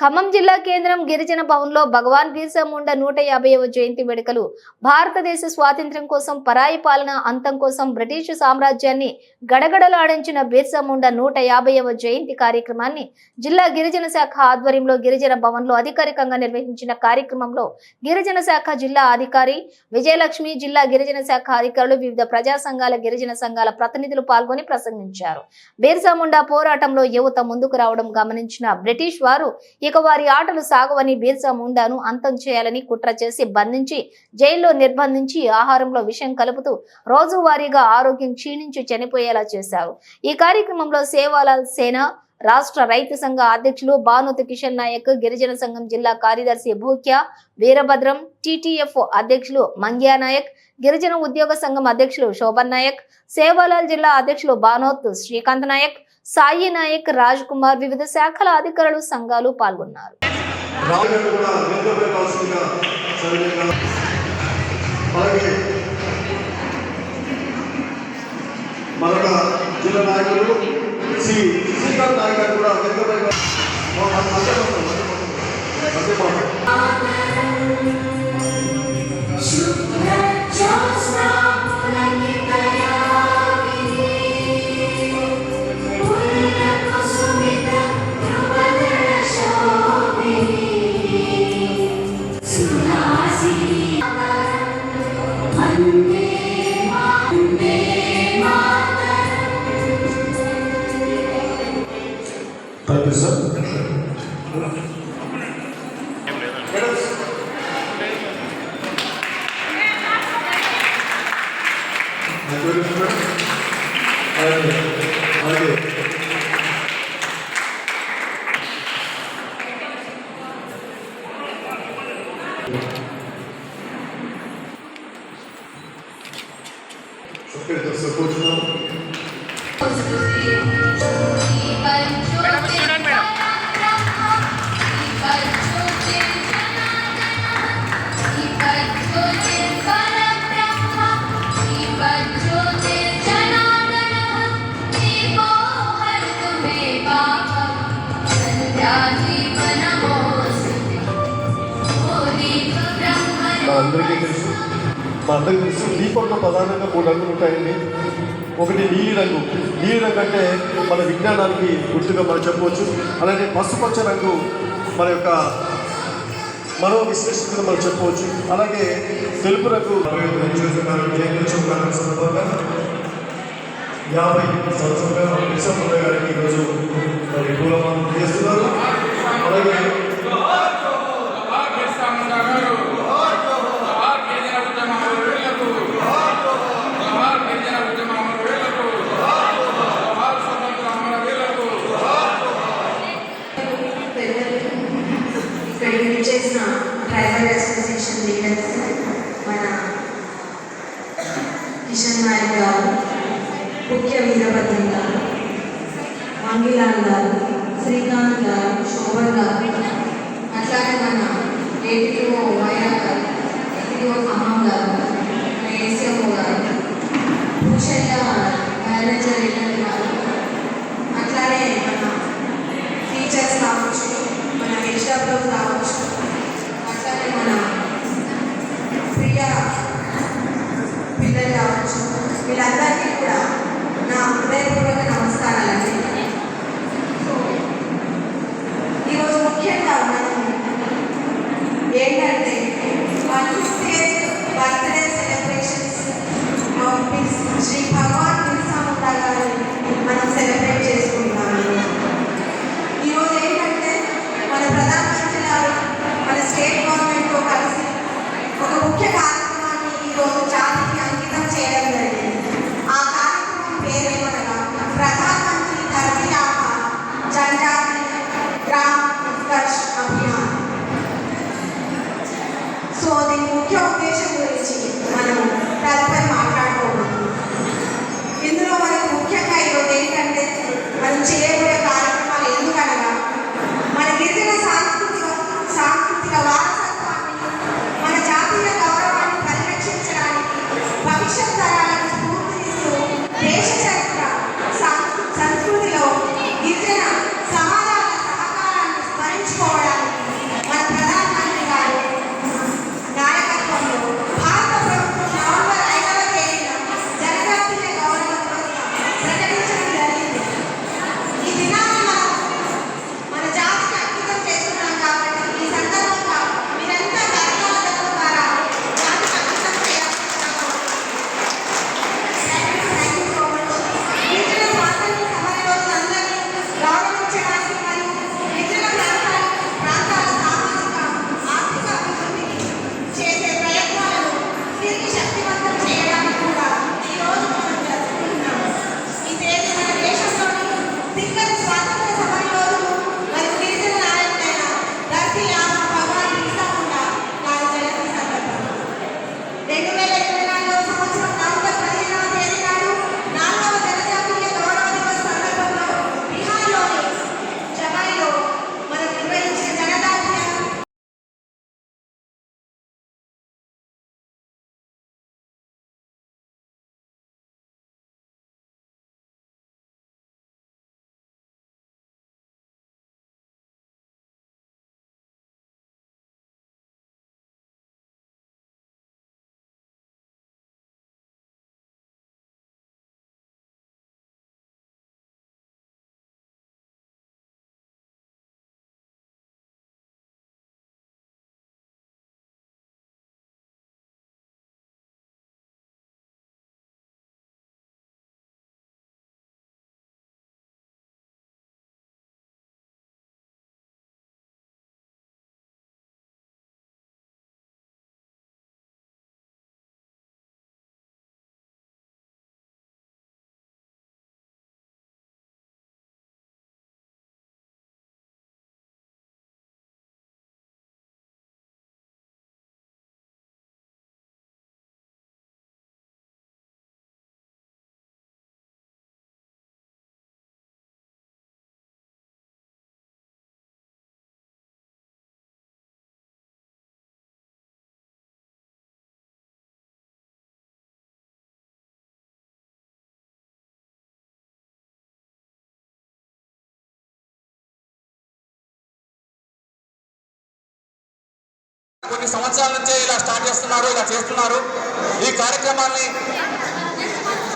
ఖమ్మం జిల్లా కేంద్రం గిరిజన భవన్లో భగవాన్ బిర్సా ముండా నూట యాభైవ జయంతి వేడుకలు. భారతదేశ స్వాతంత్ర్యం కోసం పరాయి పాలన అంతం కోసం బ్రిటిష్ సామ్రాజ్యాన్ని గడగడలాడించిన బిర్సా ముండా నూట యాభైవ జయంతి కార్యక్రమాన్ని జిల్లా గిరిజన శాఖ ఆధ్వర్యంలో గిరిజన భవన్లో అధికారికంగా నిర్వహించిన కార్యక్రమంలో గిరిజన శాఖ జిల్లా అధికారి విజయలక్ష్మి జిల్లా గిరిజన శాఖ అధికారులు వివిధ ప్రజా సంఘాల గిరిజన సంఘాల ప్రతినిధులు పాల్గొని ప్రసంగించారు. బిర్సా ముండా పోరాటంలో యువత ముందుకు రావడం గమనించిన బ్రిటిష్ వారు ఇక వారి ఆటలు సాగవని బీర్సా ముండాను అంతం చేయాలని కుట్ర చేసి బంధించి జైల్లో నిర్బంధించి ఆహారంలో విషం కలుపుతూ రోజువారీగా ఆరోగ్యం క్షీణించి చనిపోయేలా చేశారు. ఈ కార్యక్రమంలో సేవాలాల్ సేన రాష్ట్ర రైతు సంఘ అధ్యక్షులు భానుతి కిషన్ నాయక్ గిరిజన సంఘం జిల్లా కార్యదర్శి భూక్య వీరభద్రం టిటిఎఫ్ అధ్యక్షులు మంగ్యా నాయక్ గిరిజన ఉద్యోగ సంఘం అధ్యక్షులు శోభన్ నాయక్ సేవాలాల్ జిల్లా అధ్యక్షులు బానోత్ శ్రీకాంత్ నాయక్ సాయి నాయక్ రాజ్ కుమార్ వివిధ శాఖల అధికారులు సంఘాలు పాల్గొన్నారు. మరొక జిల్లా నాయకులు శ్రీ శ్రీకాంత్ నాయక్ గారు కూడా ఓకే సార్ కూర్చున్నాం మా అందరికీ తెలుసు మా అందరికీ తెలుసు దీపంలో ప్రధానంగా మూడు రంగులు ఉంటాయండి. ఒకటి నీలి రంగు. నీలి రంగు అంటే మన విజ్ఞానానికి గుర్తుగా మనం చెప్పవచ్చు. అలాగే పసుపచ్చ రంగు మన యొక్క మనో విశ్లేషణగా మనం చెప్పవచ్చు. అలాగే తెలుపు రంగు యాభై సంవత్సరంగా గారికి ఈరోజు మరి పూలమానం చేస్తున్నారు అలాగే చేసిన ట్రైబల్ అసోసియేషన్ లీడర్స్ మన కిషన్ నాయక్ గారు ముఖ్య వీరభద్రం గారు మంగిలాల్ గారు శ్రీకాంత్ గారు శోభన్ గారు అట్లానే మన ఏపీఓ వైఆర్ గారు ఏపీఓ ఖమ్మం గారు మన ఏసీఎంఓ గారు భూషయ్య మేనేజర్ ఏజెంట్ గారు అట్లానే మన టీచర్స్ కావచ్చు మన హెచ్డబ్ల్యూస్ కావచ్చు అట్లానే మన ప్రియ పిల్లలు కావచ్చు వీళ్ళందరికీ కూడా నా హృదయపూర్వక నమస్కారాలండి సో ఈరోజు ముఖ్యంగా మనం ఏంటంటే one fifth birthday celebrations Shri Bhagwan Birsa Munda గారు మనం సెలబ్రేట్ చేసుకుంటున్నాము ఈరోజు ఏంటంటే మన ప్రధానమంత్రి గారు మన స్టేట్ గవర్నమెంట్తో కలిసి ఒక ముఖ్య కార్యక్రమాన్ని ఈరోజు జాతికి అంకితం చేయడం జరిగింది ఆ కార్యక్రమం పేరేమనగా ప్రధానమంత్రి ధర్తీ ఆభా జనజాతి గ్రామ్ ఉత్కర్ష్ అభియాన్ సో దీని ముఖ్య కొన్ని సంవత్సరాల నుంచే ఇలా స్టార్ట్ చేస్తున్నారు ఇలా చేస్తున్నారు. ఈ కార్యక్రమాన్ని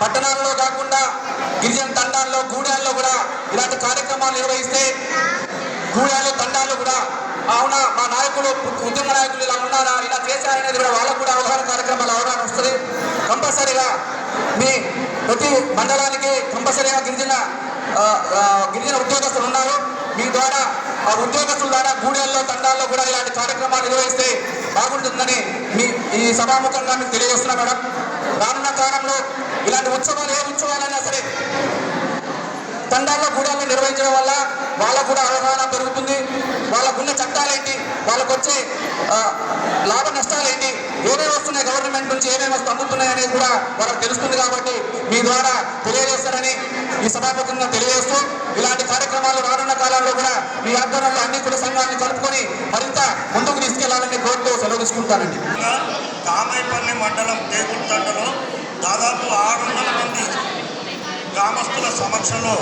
పట్టణాల్లో కాకుండా గిరిజన తండాల్లో గూడాల్లో కూడా ఇలాంటి కార్యక్రమాలు నిర్వహిస్తే గూడాలు తండాలు కూడా అవునా? మా నాయకులు ఉద్యమ నాయకులు ఇలా ఉన్నారా? ఇలా చేశారనేది కూడా వాళ్ళకు కూడా అవగాహన కార్యక్రమాలు అవగాహన వస్తుంది. కంపల్సరీగా మీ ప్రతి మండలానికి కంపల్సరీగా గిరిజన గిరిజన ఉద్యోగస్తులు ఉన్నారు. మీ ద్వారా ఆ ఉద్యోగస్తుల ద్వారా గూడెల్లో తండాల్లో కూడా ఇలాంటి కార్యక్రమాలు నిర్వహిస్తే బాగుంటుందని మీ ఈ సభాముఖంగా మీకు తెలియజేస్తున్నా మేడం. రానున్న కాలంలో ఇలాంటి ఉత్సవాలు ఏ ఉత్సవాలైనా సరే తండాల్లో గూడాల్లో నిర్వహించడం వల్ల వాళ్ళకు కూడా అవగాహన పెరుగుతుంది. వాళ్ళకున్న చట్టాలేంటి? వాళ్ళకు వచ్చే లాభ నష్టాలేంటి? ఏమేమి వస్తున్నాయి గవర్నమెంట్ నుంచి? ఏమేమి వస్తు అందుతున్నాయి అనేది కూడా వాళ్ళకి తెలుస్తుంది కాబట్టి మీ ద్వారా తెలియజేస్తారని ఈ సభాముఖంగా తెలియజేస్తూ ఇలాంటి కార్యక్రమాలు రానున్న కాలంలో కూడా మీ ఆధ్వర్యంలో అన్ని కూడా సంఘాన్ని కలుపుకొని మరింత ముందుకు తీసుకెళ్ళాలని కోరుతూ సెలవు తీసుకుంటానండి. కామైపల్లి మండలం టేకుల్ తండలో దాదాపు ఆరు వందల మంది గ్రామస్తుల సమక్షంలో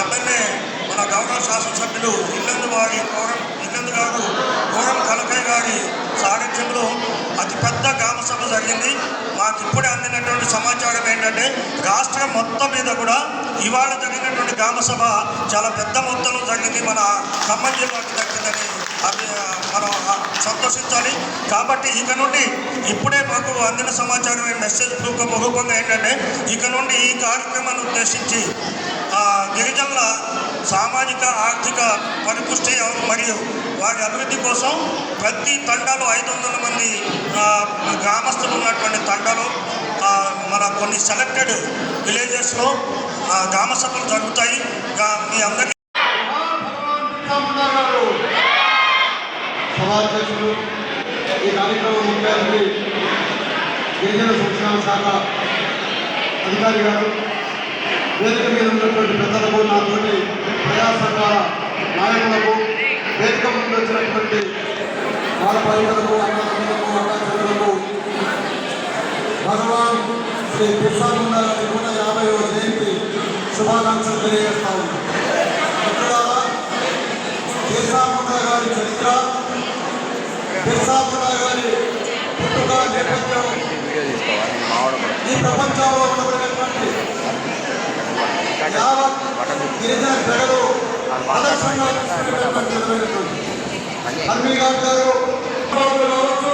ఎమ్మెల్యే మన గౌరవ శాసనసభ్యులు ఇల్లందు వారి కోరం ఇల్లందు గారు కోరం కలకయ్య గారి సారథ్యంలో అతిపెద్ద గ్రామ సభ జరిగింది. మాకు ఇప్పుడే అందినటువంటి సమాచారం ఏంటంటే రాష్ట్రం మొత్తం మీద కూడా ఇవాళ జరిగినటువంటి గ్రామ సభ చాలా పెద్ద మొత్తంలో జరిగింది. మన ఖమ్మం జిల్లాకు దక్కిందని అవి ఆ, మనం ఆ, సంతోషించాలి. కాబట్టి ఇక నుండి ఇప్పుడే మాకు అందిన సమాచారం మెసేజ్ రూపం రూపంగా ఏంటంటే ఇక నుండి ఈ కార్యక్రమాన్ని ఉద్దేశించి గిరిజనుల సామాజిక ఆర్థిక పరిపుష్టి మరియు వారి అభివృద్ధి కోసం ప్రతి తండాలో ఐదు వందల మంది గ్రామస్తులు ఉన్నటువంటి తండాలో మన కొన్ని సెలెక్టెడ్ విలేజెస్లో గ్రామ సభలు జరుగుతాయి. మీ అందరికీ సభాధ్యక్షులు ఈ కార్యక్రమం ముఖ్య అతిథి గిరిజన సంక్షేమ శాఖ అధికారి గారు వేదిక మీద ఉన్నటువంటి పెద్దలకు నాతోటి ప్రజా నాయకులకు వేదిక ముందు వచ్చినటువంటి బాలపాలికలకు పరిధులకు అన్నదమ్ములకు భగవాన్ శ్రీ బిర్సా నూట యాభైవ జయంతి శుభాకాంక్షలు తెలియజేస్తా ఉన్నాం. మిత్రులారా బిర్సా గారి చరిత్ర బిర్సా గారి పుట్టుక నేపథ్యం. ఈ ప్రపంచంలో ఉండబడినటువంటి యావత్ గిరిజన ప్రజలు ఆదర్శంగా గారు గారు. కావచ్చు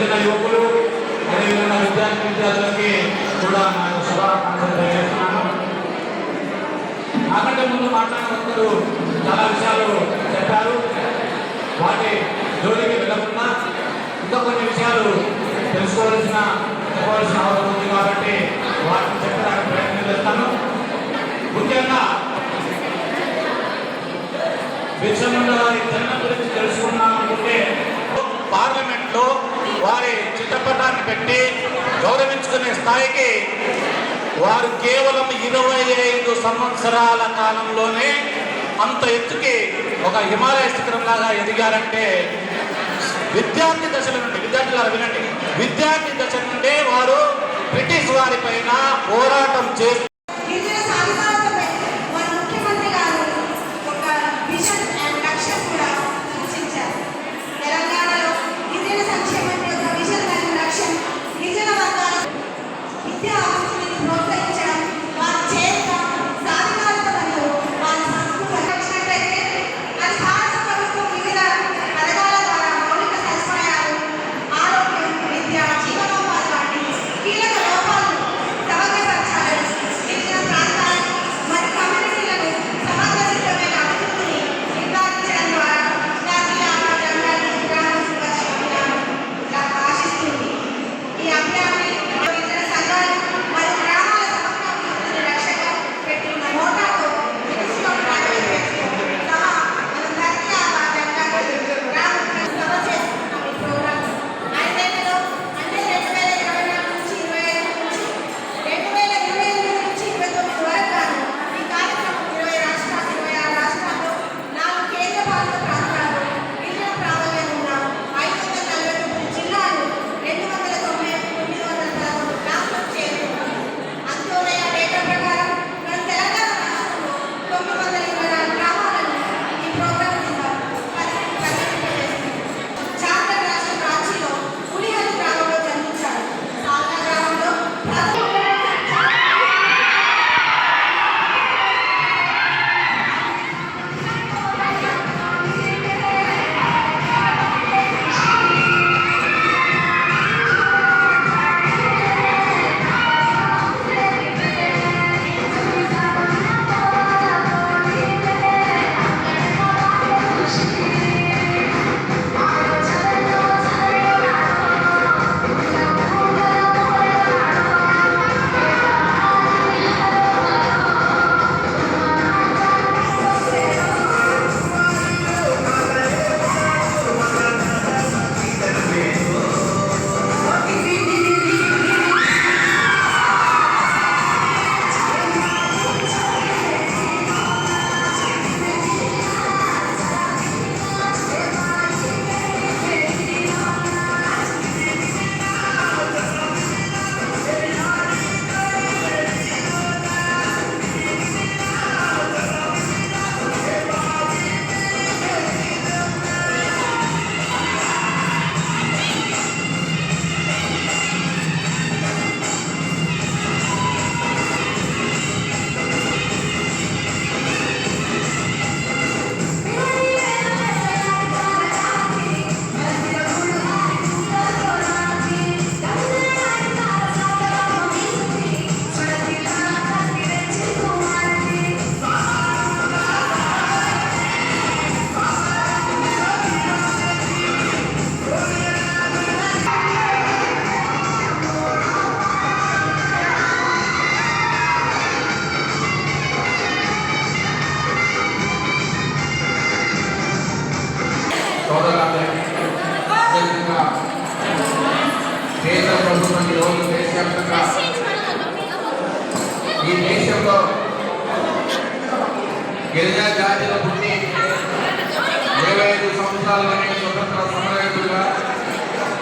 గిరిజన యువకులు అదేవిధంగా విద్యార్థి విద్యార్థులకి కూడా నా శుభాకాంక్షలు తెలియజేస్తున్నాను. నాకంటే ముందు మాట్లాడిన చాలా విషయాలు చెప్పారు. వాటి జోలికి వెళ్ళకుండా ఇంకా కొన్ని విషయాలు తెలుసుకోవాల్సిన చెప్పవలసిన అవసరం ఉంది కాబట్టి వాటిని చెప్పడానికి ప్రయత్నం చేస్తాను. ముఖ్యంగా విశ్వముండ వారి జన్మ గురించి తెలుసుకున్నాం పార్లమెంట్లో పార్లమెంట్లో వారి చిత్రపటాన్ని పెట్టి గౌరవించుకునే స్థాయికి వారు కేవలం ఇరవై ఐదు సంవత్సరాల కాలంలోనే అంత ఎత్తుకి ఒక హిమాలయ శిఖరం లాగా ఎదిగారంటే విద్యార్థి దశల నుండి విద్యార్థులారా వినండి. విద్యార్థి దశ నుండే వారు బ్రిటిష్ వారి పైన పోరాటం చేస్తూ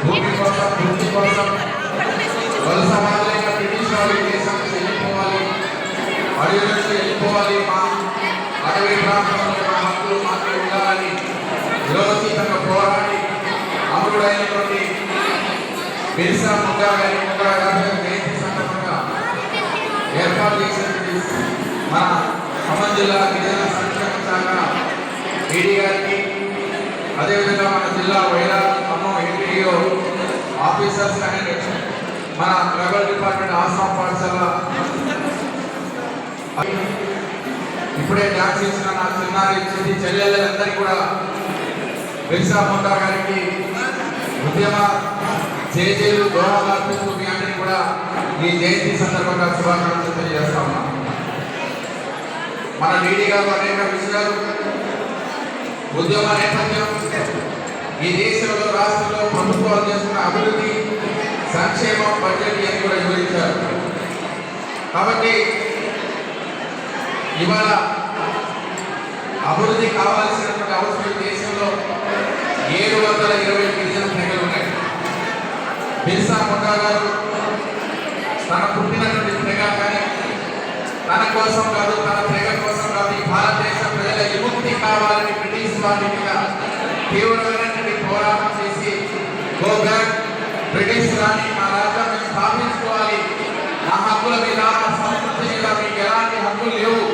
భూమి కోసం భూమి కోసం వలస బ్రిటిష్ వెళ్ళిపోవాలి వెళ్ళిపోవాలి మా అడవి ప్రాంతంలో మా హక్కులు మాకు ఉండాలని విరోచితంగా పోరాడి అమరుడైనటువంటి బిర్సా ముందా గారి గారి జయంతి సందర్భంగా ఏర్పాటు చేసినటువంటి మన ఖమ్మం జిల్లా గిరిజన సంక్షేమ శాఖ ఈడీ గారికి అదేవిధంగా మన జిల్లా వైరా ఖమ్మం ఆఫీసర్స్ కానీ మన ట్రైబల్ డిపార్ట్మెంట్ ఆసాం పాఠశాల ఇప్పుడే డాన్స్ చేసిన నా చిన్నారి చిన్ని చెల్లెళ్ళందరికీ కూడా బిర్సా ముండా గారికి ఉద్యమ చేజేలు గౌరవం అర్పిస్తూ మీ అందరికీ కూడా ఈ జయంతి సందర్భంగా శుభాకాంక్షలు తెలియజేస్తా ఉన్నాం. మన డీడీ గారు అనేక విషయాలు ఉద్యమ నేపథ్యం ఈ దేశంలో రాష్ట్రంలో ప్రభుత్వాలు చేస్తున్న అభివృద్ధి సంక్షేమం బడ్జెట్ అని కూడా వివరించారు. కాబట్టి ఇవాళ అభివృద్ధి కావాల్సినటువంటి అవసరం దేశంలో ఏడు వందల ఇరవై గిరిజన తెగలు ఉన్నాయి. బిర్సా ముండా గారు తన పుట్టినటువంటి తెగ కానీ తన కోసం కాదు తన తెగ కోసం కాదు ఈ భారతదేశ ప్రజల విముక్తి కావాలని బ్రిటిష్ వారి మీద తీవ్రమైనటువంటి పోరాటం చేసి గో బ్యాక్ బ్రిటిష్ రాణి మా రాజ్యాన్ని స్థాపించుకోవాలి. నా హక్కుల మీద మా సంస్కృతి మీద మీకు ఎలాంటి హక్కులు లేవు.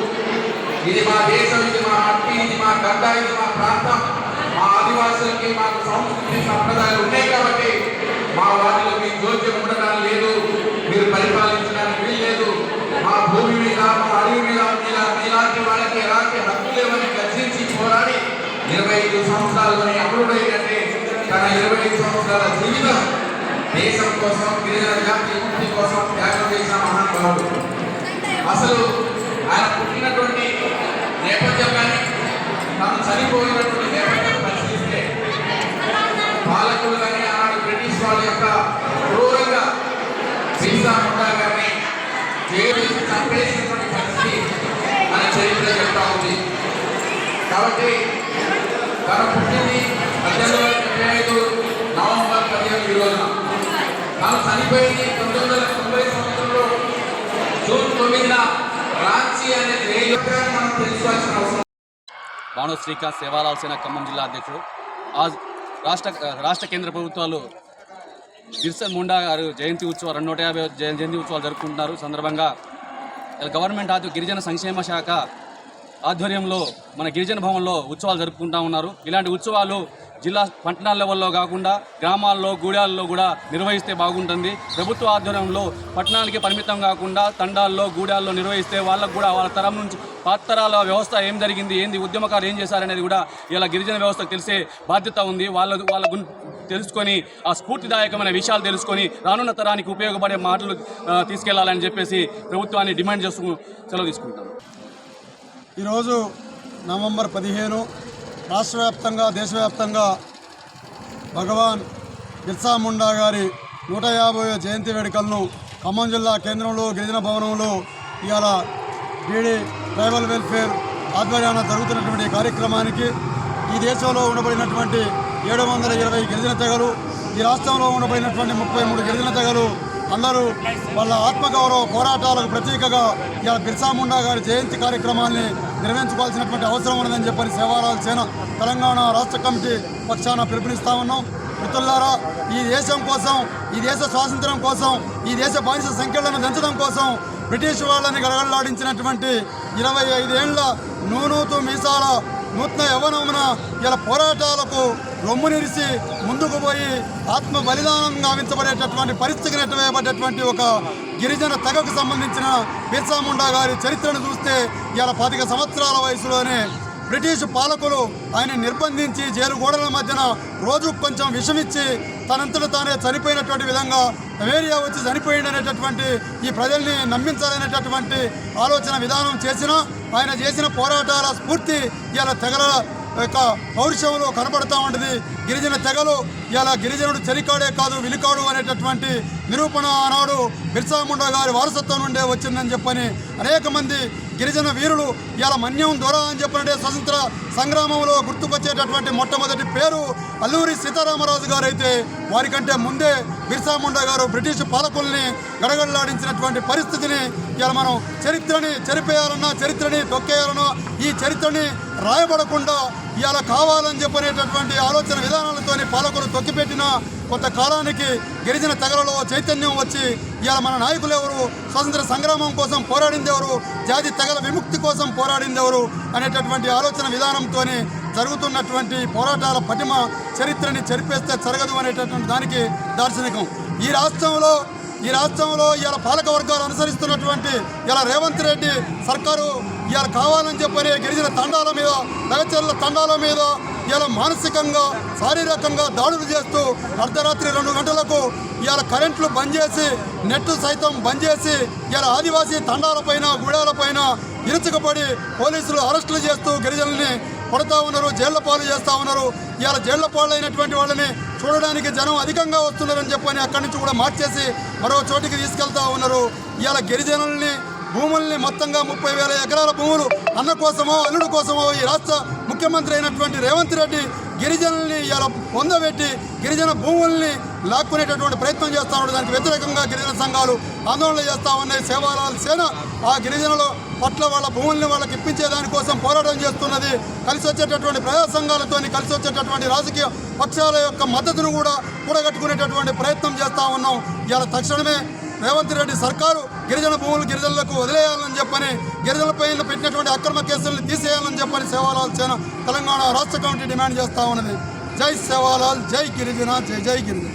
ఇది మా దేశం ఇది మా మట్టి ఇది మా గడ్డ ఇది మా ప్రాంతం. మా ఆదివాసులకి మాకు సంస్కృతి సంప్రదాయాలు ఉన్నాయి కాబట్టి మా వాటిలో మీ జోక్యం ఉండడం లేదు మీరు పరిపాలించడానికి వీల్లేదు. మా భూమి మీద మా అడవి మీద మీద మీలాంటి వాళ్ళకి ఎలాంటి హక్కు లేవని గర్జించి పోరాడి ఇరవై ఐదు సంవత్సరాలని అమరుడైనట్టే తన ఇరవై ఐదు సంవత్సరాల జీవితం దేశం కోసం గిరిజన జాతి విముక్తి కోసం త్యాగం చేసిన మహానుభావుడు. అసలు ఆయన పుట్టినటువంటి నేపథ్యం కానీ తాను చనిపోయినటువంటి నేపథ్యం పరిశీలిస్తే పాలకులు కానీ ఆనాడు బ్రిటిష్ వాళ్ళ యొక్క క్రూరంగా బిర్సా ముండా గారిని జైలు చంపేసినటువంటి పరిస్థితి మన చరిత్ర చెప్తా ఉంది. కాబట్టి తన పుట్టింది పద్దెనిమిది ఐదు నవంబర్ పదిహేను ఈ రోజున. తాను చనిపోయింది తొమ్మిది వందల తొంభై సంవత్సరంలో జూన్ తొమ్మిదిన రాంచీ అనే మనం తెలుసుకోవాల్సిన అవసరం. భాను శ్రీకాంత్ సేవాలాల్ ఖమ్మం జిల్లా అధ్యక్షుడు. ఆ రాష్ట్ర రాష్ట్ర కేంద్ర ప్రభుత్వాలు బిర్సన్ ముండా గారు జయంతి ఉత్సవాలు రెండు నూట యాభై జయంతి ఉత్సవాలు జరుపుకుంటున్నారు. సందర్భంగా గవర్నమెంట్ ఆధ్వ గిరిజన సంక్షేమ శాఖ ఆధ్వర్యంలో మన గిరిజన భవన్లో ఉత్సవాలు జరుపుకుంటా ఉన్నారు. ఇలాంటి ఉత్సవాలు జిల్లా పట్టణాల లెవెల్లో కాకుండా గ్రామాల్లో గూడాల్లో కూడా నిర్వహిస్తే బాగుంటుంది. ప్రభుత్వ ఆధ్వర్యంలో పట్టణాలకి పరిమితం కాకుండా తండాల్లో గూడాల్లో నిర్వహిస్తే వాళ్ళకు కూడా వాళ్ళ తరం నుంచి పాతరాల వ్యవస్థ ఏం జరిగింది ఏంది ఉద్యమకారులు ఏం చేశారనేది కూడా ఇలా గిరిజన వ్యవస్థకు తెలిసే బాధ్యత ఉంది. వాళ్ళ వాళ్ళ తెలుసుకొని ఆ స్ఫూర్తిదాయకమైన విషయాలు తెలుసుకొని రానున్న తరానికి ఉపయోగపడే మాటలు తీసుకెళ్ళాలని చెప్పేసి ప్రభుత్వాన్ని డిమాండ్ చేస్తూ సెలవు తీసుకుంటాను ఈరోజు నవంబర్ పదిహేను రాష్ట్ర వ్యాప్తంగా దేశవ్యాప్తంగా భగవాన్ బిర్సా ముండా గారి నూట యాభై జయంతి వేడుకలను ఖమ్మం జిల్లా కేంద్రంలో గిరిజన భవనంలో ఇవాళ బీడీ ట్రైబల్ వెల్ఫేర్ ఆధ్వర్యాన జరుగుతున్నటువంటి కార్యక్రమానికి ఈ దేశంలో ఉండబడినటువంటి ఏడు వందల ఇరవై గిరిజన తెగలు ఈ రాష్ట్రంలో ఉండబడినటువంటి ముప్పై మూడు గిరిజన తెగలు అందరూ వాళ్ళ ఆత్మగౌరవ పోరాటాలకు ప్రతీకగా ఇవాళ బిర్సా ముండా గారి జయంతి కార్యక్రమాన్ని నిర్వహించుకోవాల్సినటువంటి అవసరం ఉన్నదని చెప్పని సేవారాల సేన తెలంగాణ రాష్ట్ర కమిటీ పక్షాన పిలుపునిస్తా ఉన్నాం. మిత్రులారా ఈ దేశం కోసం ఈ దేశ స్వాతంత్రం కోసం ఈ దేశ బానిస సంఖ్యలను పెంచడం కోసం బ్రిటిష్ వాళ్ళని గడగడలాడించినటువంటి ఇరవై ఐదేళ్ళ నూనూతు మీసాల నూతన యవనమున ఇలా పోరాటాలకు రొమ్ము నిరిసి ముందుకు పోయి ఆత్మ బలిదానం గావించబడేటటువంటి పరిస్థితికి నెట్టవేయబడ్డటువంటి ఒక గిరిజన తెగకు సంబంధించిన బిర్సా ముండా గారి చరిత్రను చూస్తే ఇలా పాతిక సంవత్సరాల వయసులోనే బ్రిటిష్ పాలకులు ఆయన నిర్బంధించి జైలు గోడల మధ్యన రోజు కొంచెం విషమిచ్చి తనంతట తానే చనిపోయినటువంటి విధంగా వేరియా వచ్చి చనిపోయిందనేటటువంటి ఈ ప్రజల్ని నమ్మించాలనేటటువంటి ఆలోచన విధానం చేసిన ఆయన చేసిన పోరాటాల స్ఫూర్తి ఇలా తెగల యొక్క పౌరుషంలో కనబడతా ఉంటుంది గిరిజన తెగలు ఇలా గిరిజనుడు చెలికాడే కాదు విలికాడు అనేటటువంటి నిరూపణ ఆనాడు బిర్సాముండా గారి వారసత్వం నుండే వచ్చిందని చెప్పని అనేక మంది గిరిజన వీరులు ఇలా మన్యం దొర అని చెప్పినట్టే స్వతంత్ర సంగ్రామంలో గుర్తుకొచ్చేటటువంటి మొట్టమొదటి పేరు అల్లూరి సీతారామరాజు గారు అయితే వారికంటే ముందే బిర్సాముండా గారు బ్రిటిష్ పాలకుల్ని గడగడలాడించినటువంటి పరిస్థితిని ఇలా మనం చరిత్రని చెరిపేయాలన్నా చరిత్రని తొక్కేయాలన్నా ఈ చరిత్రని రాయబడకుండా ఇవాళ కావాలని చెప్పనేటటువంటి ఆలోచన విధానాలతోని పాలకులు తొక్కిపెట్టిన కొంత కాలానికి గిరిజన తెగలలో చైతన్యం వచ్చి ఇవాళ మన నాయకులు ఎవరు స్వతంత్ర సంగ్రామం కోసం పోరాడింది ఎవరు జాతి తెగల విముక్తి కోసం పోరాడింది ఎవరు అనేటటువంటి ఆలోచన విధానంతో జరుగుతున్నటువంటి పోరాటాల పటిమ చరిత్రని చెరిపేస్తే జరగదు అనేటటువంటి దానికి దార్శనికం. ఈ రాష్ట్రంలో ఈ రాష్ట్రంలో ఇవాళ పాలక వర్గాలు అనుసరిస్తున్నటువంటి ఇలా రేవంత్ రెడ్డి సర్కారు ఇలా కావాలని చెప్పని గిరిజన తండాల మీద నగచర్ల తండాల మీద ఇలా మానసికంగా శారీరకంగా దాడులు చేస్తూ అర్ధరాత్రి రెండు గంటలకు ఇవాళ కరెంట్లు బంద్ చేసి నెట్ సైతం బంద్ చేసి ఇలా ఆదివాసీ తండాలపైన గూడాలపైన ఇరుచుకుపడి పోలీసులు అరెస్టులు చేస్తూ గిరిజనుల్ని కొడతా ఉన్నారు జైళ్ళ పాలు చేస్తూ ఉన్నారు. ఇవాళ జైళ్ళ పాలు అయినటువంటి వాళ్ళని చూడడానికి జనం అధికంగా వస్తున్నారని చెప్పని అక్కడి నుంచి కూడా మార్చేసి మరో చోటికి తీసుకెళ్తా ఉన్నారు. ఇవాళ గిరిజనుల్ని భూముల్ని మొత్తంగా ముప్పై వేల ఎకరాల భూములు అన్న కోసమో అల్లుడు కోసమో ఈ రాష్ట్ర ముఖ్యమంత్రి అయినటువంటి రేవంత్ రెడ్డి గిరిజనుల్ని ఇలా పొందబెట్టి గిరిజన భూముల్ని లాక్కునేటటువంటి ప్రయత్నం చేస్తా ఉన్నాడు. దానికి వ్యతిరేకంగా గిరిజన సంఘాలు ఆందోళన చేస్తూ ఉన్నాయి. సేవాలాల సేన ఆ గిరిజనుల పట్ల వాళ్ళ భూముల్ని వాళ్ళకి ఇప్పించే దానికోసం పోరాటం చేస్తున్నది. కలిసి వచ్చేటటువంటి ప్రజా సంఘాలతో కలిసి వచ్చేటటువంటి రాజకీయ పక్షాల యొక్క మద్దతును కూడా కూడగట్టుకునేటటువంటి ప్రయత్నం చేస్తా ఉన్నాం. ఇలా తక్షణమే రేవంత్ రెడ్డి సర్కారు గిరిజన భూములు గిరిజనులకు వదిలేయాలని చెప్పని గిరిజనులపై పెట్టినటువంటి అక్రమ కేసులను తీసేయాలని చెప్పని సేవాలాల్ సేన తెలంగాణ రాష్ట్ర కమిటీ డిమాండ్ చేస్తా ఉన్నది. జై సేవాలాల్ జై గిరిజన జై జై గిరిజన.